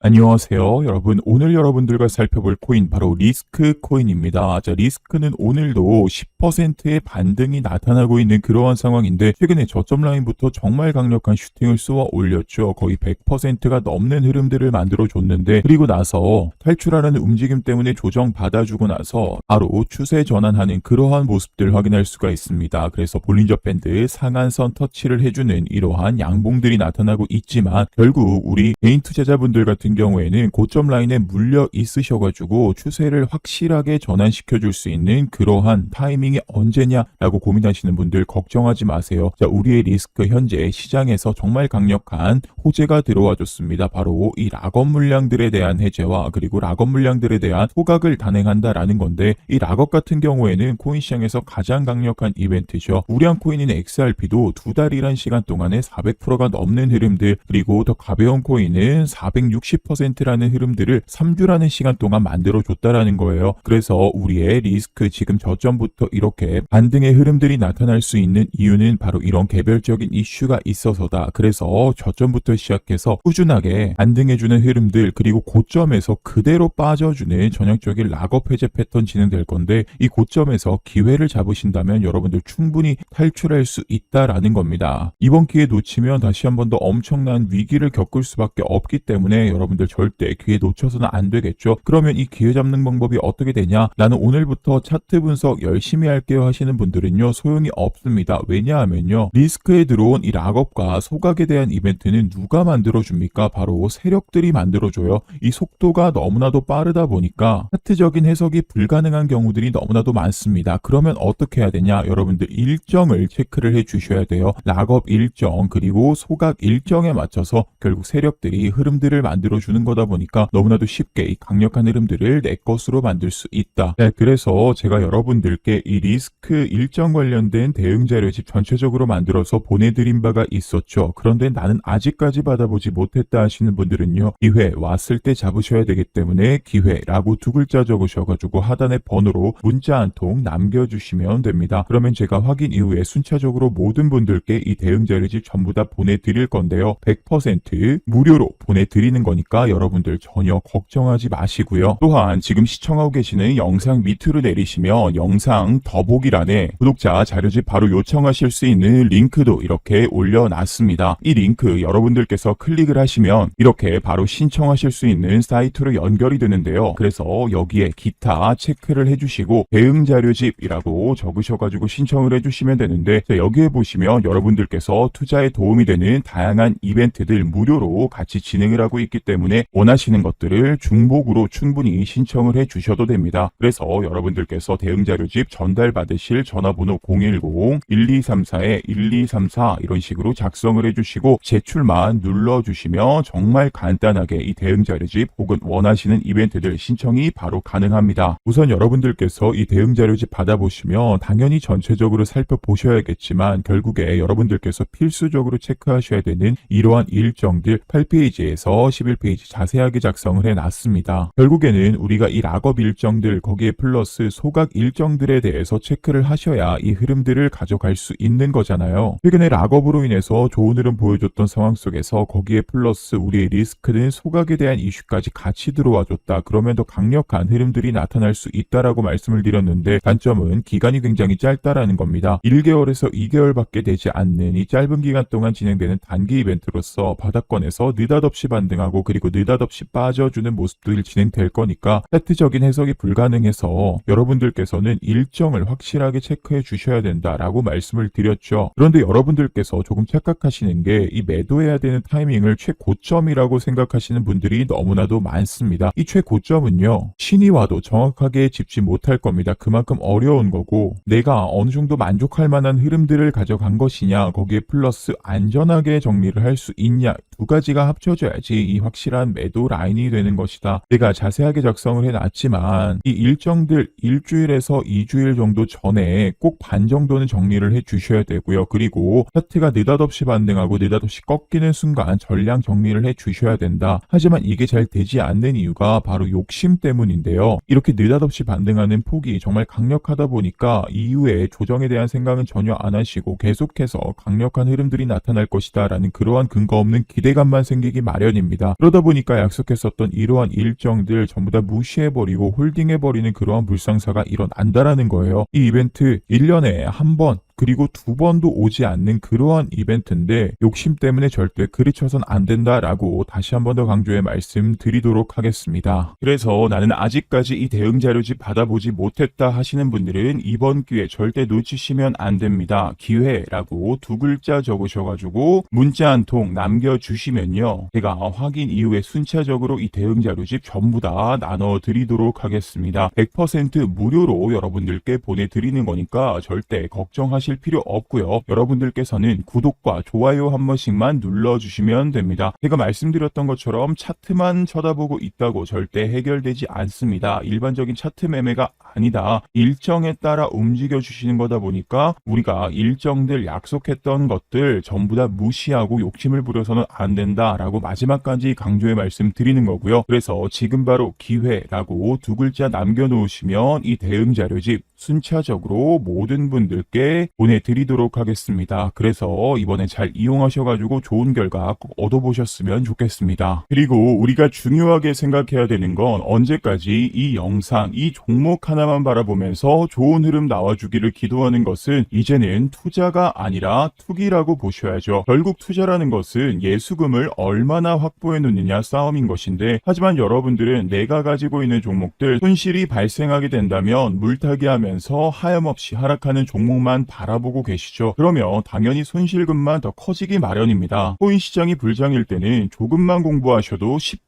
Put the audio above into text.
안녕하세요. 여러분, 오늘 여러분들과 살펴볼 코인 바로 리스크 코인입니다. 자, 리스크는 오늘도 10%의 반등이 나타나고 있는 그러한 상황인데 최근에 저점 라인부터 정말 강력한 슈팅을 쏘아 올렸죠. 거의 100%가 넘는 흐름들을 만들어 줬는데 그리고 나서 탈출하려는 움직임 때문에 조정 받아주고 나서 바로 추세 전환하는 그러한 모습들 확인할 수가 있습니다. 그래서 볼린저 밴드 상한선 터치를 해주는 이러한 양봉들이 나타나고 있지만 결국 우리 개인 투자자분들 같은 경우에는 고점 라인에 물려 있으셔가지고 추세를 확실하게 전환시켜 줄 수 있는 그러한 타이밍이 언제냐라고 고민하시는 분들 걱정하지 마세요. 자, 우리의 리스크 현재 시장에서 정말 강력한 호재가 들어와 줬습니다. 바로 이 락업 물량들에 대한 해제와 그리고 락업 물량들에 대한 소각을 단행한다라는 건데 이 락업 같은 경우에는 코인 시장에서 가장 강력한 이벤트죠. 우량 코인인 XRP도 두 달이란 시간 동안에 400%가 넘는 흐름들 그리고 더 가벼운 코인은 460% 라는 흐름들을 3주라는 시간 동안 만들어 줬다라는 거예요. 그래서 우리의 리스크 지금 저점부터 이렇게 반등의 흐름들이 나타날 수 있는 이유는 바로 이런 개별적인 이슈가 있어서다. 그래서 저점부터 시작해서 꾸준하게 반등해주는 흐름들 그리고 고점에서 그대로 빠져주는 전형적인 락업 해제 패턴 진행될 건데 이 고점에서 기회를 잡으신다면 여러분들 충분히 탈출할 수 있다라는 겁니다. 이번 기회 놓치면 다시 한 번 더 엄청난 위기를 겪을 수밖에 없기 때문에 여러분 들 절대 기회 놓쳐서는 안 되겠죠. 그러면 이 기회 잡는 방법이 어떻게 되냐? 나는 오늘부터 차트 분석 열심히 할게요 하시는 분들은요 소용이 없습니다. 왜냐하면요 리스크에 들어온 이 락업과 소각에 대한 이벤트는 누가 만들어줍니까? 바로 세력들이 만들어줘요. 이 속도가 너무나도 빠르다 보니까 차트적인 해석이 불가능한 경우들이 너무나도 많습니다. 그러면 어떻게 해야 되냐? 여러분들 일정을 체크를 해 주셔야 돼요. 락업 일정 그리고 소각 일정에 맞춰서 결국 세력들이 흐름들을 만들어 주는 거다 보니까 너무나도 쉽게 이 강력한 흐름들을 내 것으로 만들 수 있다. 네, 그래서 제가 여러분들께 이 리스크 일정 관련된 대응 자료집 전체적으로 만들어서 보내드린 바가 있었죠. 그런데 나는 아직까지 받아보지 못했다 하시는 분들은요. 기회 왔을 때 잡으셔야 되기 때문에 기회라고 두 글자 적으셔가지고 하단의 번호로 문자 한 통 남겨주시면 됩니다. 그러면 제가 확인 이후에 순차적으로 모든 분들께 이 대응 자료집 전부 다 보내드릴 건데요. 100% 무료로 보내드리는 거니까 여러분들 전혀 걱정하지 마시고요. 또한 지금 시청하고 계시는 영상 밑으로 내리시면 영상 더보기란에 구독자 자료집 바로 요청하실 수 있는 링크도 이렇게 올려놨습니다. 이 링크 여러분들께서 클릭을 하시면 이렇게 바로 신청하실 수 있는 사이트로 연결이 되는데요. 그래서 여기에 기타 체크를 해주시고 대응 자료집이라고 적으셔가지고 신청을 해주시면 되는데 자, 여기에 보시면 여러분들께서 투자에 도움이 되는 다양한 이벤트들 무료로 같이 진행을 하고 있기 때문에 원하시는 것들을 중복으로 충분히 신청을 해 주셔도 됩니다. 그래서 여러분들께서 대응 자료집 전달 받으실 전화번호 010-1234-1234 이런 식으로 작성을 해주시고 제출만 눌러주시면 정말 간단하게 이 대응 자료집 혹은 원하시는 이벤트들 신청이 바로 가능합니다. 우선 여러분들께서 이 대응 자료집 받아보시면 당연히 전체적으로 살펴보셔야겠지만 결국에 여러분들께서 필수적으로 체크하셔야 되는 이러한 일정들 8페이지에서 11 페이지 자세하게 작성을 해놨습니다. 결국에는 우리가 이 락업 일정들 거기에 플러스 소각 일정들에 대해서 체크를 하셔야 이 흐름들을 가져갈 수 있는 거잖아요. 최근에 락업으로 인해서 좋은 흐름 보여줬던 상황 속에서 거기에 플러스 우리의 리스크는 소각에 대한 이슈까지 같이 들어와줬다. 그러면 더 강력한 흐름들이 나타날 수 있다라고 말씀을 드렸는데 단점은 기간이 굉장히 짧다라는 겁니다. 1개월에서 2개월밖에 되지 않는 이 짧은 기간 동안 진행되는 단기 이벤트로서 바닥권에서 느닷없이 반등하고 그리고 느닷없이 빠져주는 모습들이 진행될 거니까 세트적인 해석이 불가능해서 여러분들께서는 일정을 확실하게 체크해 주셔야 된다라고 말씀을 드렸죠. 그런데 여러분들께서 조금 착각하시는 게 이 매도해야 되는 타이밍을 최고점이라고 생각하시는 분들이 너무나도 많습니다. 이 최고점은요. 신이 와도 정확하게 짚지 못할 겁니다. 그만큼 어려운 거고 내가 어느 정도 만족할 만한 흐름들을 가져간 것이냐 거기에 플러스 안전하게 정리를 할 수 있냐 두 가지가 합쳐져야지 이 확실한 매도 라인이 되는 것이다. 내가 자세하게 작성을 해놨지만 이 일정들 일주일에서 2주일 정도 전에 꼭 반 정도는 정리를 해 주셔야 되고요. 그리고 차트가 느닷없이 반등하고 느닷없이 꺾이는 순간 전량 정리를 해 주셔야 된다. 하지만 이게 잘 되지 않는 이유가 바로 욕심 때문인데요. 이렇게 느닷없이 반등하는 폭이 정말 강력하다 보니까 이후에 조정에 대한 생각은 전혀 안 하시고 계속해서 강력한 흐름들이 나타날 것이다 라는 그러한 근거 없는 기대 감만 생기기 마련입니다. 그러다 보니까 약속했었던 이러한 일정들 전부 다 무시해버리고 홀딩해버리는 그러한 불상사가 일어난다라는 거예요. 이 이벤트 1년에 한 번, 그리고 두 번도 오지 않는 그러한 이벤트인데 욕심 때문에 절대 그르쳐선 안 된다라고 다시 한 번 더 강조해 말씀드리도록 하겠습니다. 그래서 나는 아직까지 이 대응 자료집 받아보지 못했다 하시는 분들은 이번 기회 절대 놓치시면 안 됩니다. 기회라고 두 글자 적으셔가지고 문자 한 통 남겨주시면요. 제가 확인 이후에 순차적으로 이 대응 자료집 전부 다 나눠 드리도록 하겠습니다. 100% 무료로 여러분들께 보내드리는 거니까 절대 걱정하 실 필요 없고요. 여러분들께서는 구독과 좋아요 한 번씩만 눌러주시면 됩니다. 제가 말씀드렸던 것처럼 차트만 쳐다보고 있다고 절대 해결되지 않습니다. 일반적인 차트 매매가 아니다. 일정에 따라 움직여 주시는 거다 보니까 우리가 일정들 약속했던 것들 전부 다 무시하고 욕심을 부려서는 안 된다라고 마지막까지 강조의 말씀 드리는 거고요. 그래서 지금 바로 기회라고 두 글자 남겨놓으시면 이 대응 자료집 순차적으로 모든 분들께 보내드리도록 하겠습니다. 그래서 이번에 잘 이용하셔가지고 좋은 결과 꼭 얻어보셨으면 좋겠습니다. 그리고 우리가 중요하게 생각해야 되는 건 언제까지 이 영상, 이 종목 하나만 바라보면서 좋은 흐름 나와주기를 기도하는 것은 이제는 투자가 아니라 투기라고 보셔야죠. 결국 투자라는 것은 예수금을 얼마나 확보해 놓느냐 싸움인 것인데 하지만 여러분들은 내가 가지고 있는 종목들 손실이 발생하게 된다면 물타기 하면서 하염없이 하락하는 종목만 바라 보고 계시죠. 그러면 당연히 손실금만 더 커지기 마련입니다. 코인 시장이 불장일 때는 조금만 공부하셔도 쉽게